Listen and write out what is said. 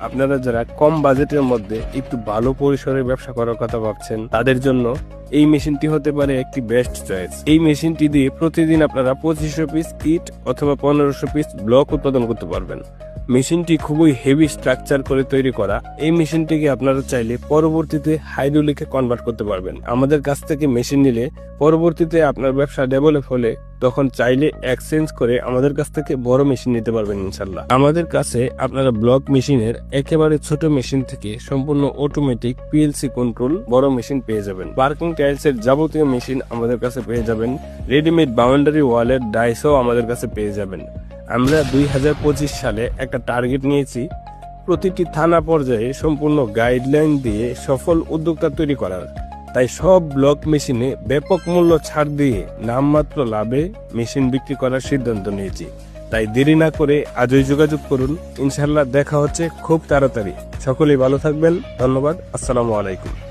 আপনারা যারা কম বাজেটের মধ্যে একটু ভালো পরিসরে ব্যবসা করার কথা ভাবছেন, তাদের জন্য এই মেশিনটি হতে পারে একটি বেস্ট চয়েস এই মেশিনটি দিয়ে প্রতিদিন আপনারা পঁচিশশো পিস ইট অথবা পনেরোশো পিস ব্লক উৎপাদন করতে পারবেন। মেশিনটি খুবই হেভি স্ট্রাকচার করে তৈরি করা। এই মেশিনটিকে আপনারা চাইলে পরবর্তীতে হাইড্রোলিকে কনভার্ট করতে পারবেন। আমাদের কাছ থেকে মেশিন নিলে পরবর্তীতে আপনার ব্যবসা ডেভেলপ হলে তখন চাইলে এক্সচেঞ্জ করে আমাদের কাছ থেকে বড় মেশিন নিতে পারবেন ইনশাল্লাহ। আমাদের কাছে আপনারা ব্লক মেশিনের একেবারে ছোট মেশিন থেকে সম্পূর্ণ অটোমেটিক পিএলসি কন্ট্রোল বড় মেশিন পেয়ে যাবেন। পার্কিং টাইলস এর যাবতীয় মেশিন আমাদের কাছে পেয়ে যাবেন। রেডিমেড বাউন্ডারি ওয়ালের ডাইসও আমাদের কাছে পেয়ে যাবেন। আমরা দুই হাজার পঁচিশ সালে একটা টার্গেট নিয়েছি। প্রতিটি থানা পর্যায়ে সম্পূর্ণ গাইডলাইন দিয়ে সফল উদ্যোক্তা তৈরি করার। তাই সব ব্লক মেশিনে ব্যাপক মূল্য ছাড় দিয়ে নামমাত্র লাভে মেশিন বিক্রি করার সিদ্ধান্ত নিয়েছি। তাই দেরি না করে আজই যোগাযোগ করুন। ইনশাল্লাহ দেখা হচ্ছে খুব তাড়াতাড়ি। সকলেই ভালো থাকবেন। ধন্যবাদ। আসসালামু আলাইকুম।